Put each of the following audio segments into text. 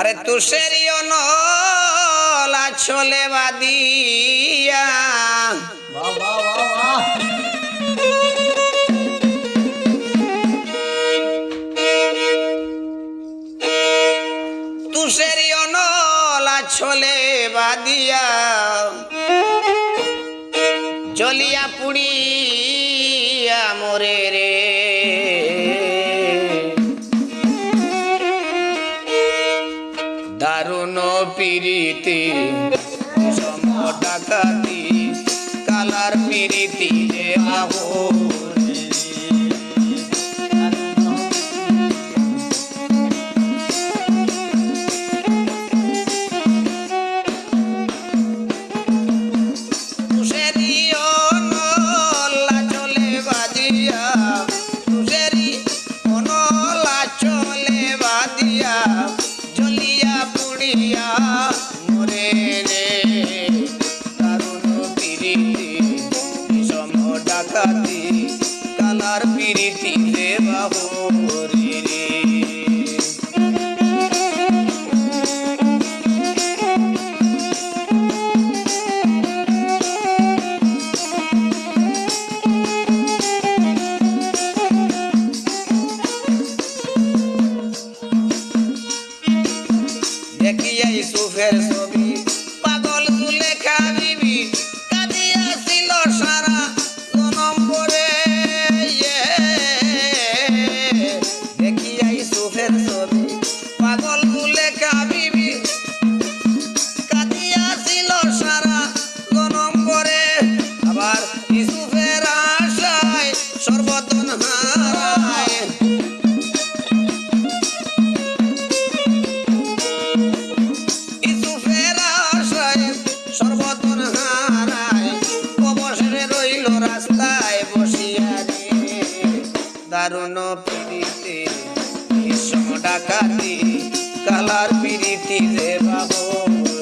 আরে তুষেরই অনলা চলে বাদিয়া। অনলা চলে বাদিয়া। জলিয়া পুড়িয়া পিরিতি জন্ম ডাকাতি কালার পিরিতি রে আহো পিড়িতে ভীষণ ডাকাতি কালার পিড়িতি রে বাবরি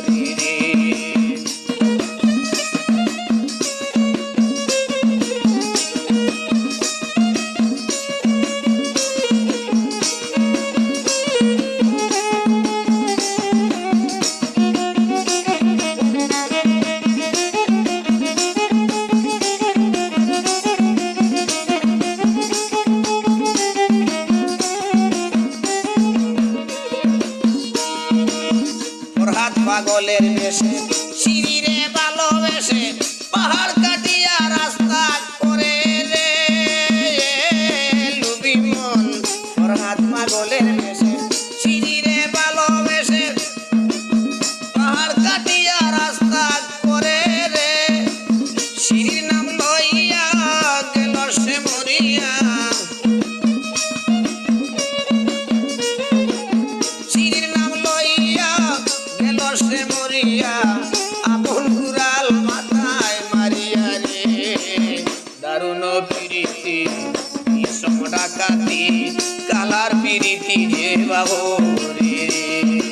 বেশে শিরিরে ভালোবেসে পাহাড় কাটিয়া রাস্তা করে রে। লুবি মন ওর হাত মা শিরিরে ডাকাতি কালার পিরিতি যে বাবু রে।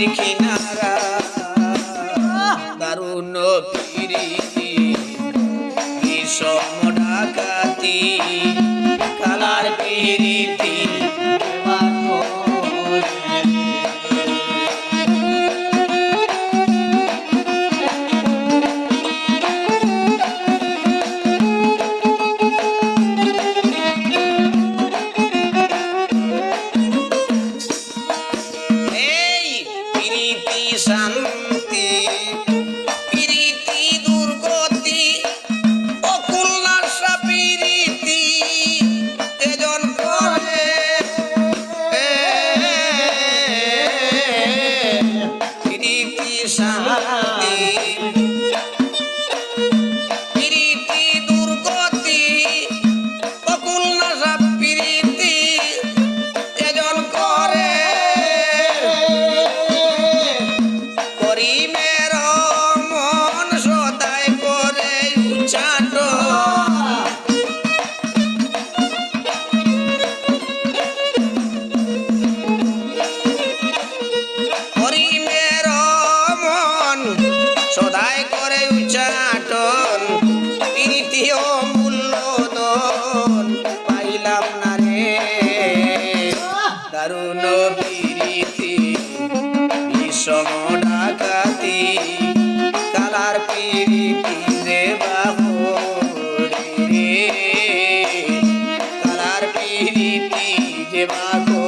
the king. দারুণ পিরিতি বিষম ডাকাতি কালার পিরিতি রে বাবু রে। কালার পিরিতি যে বাবু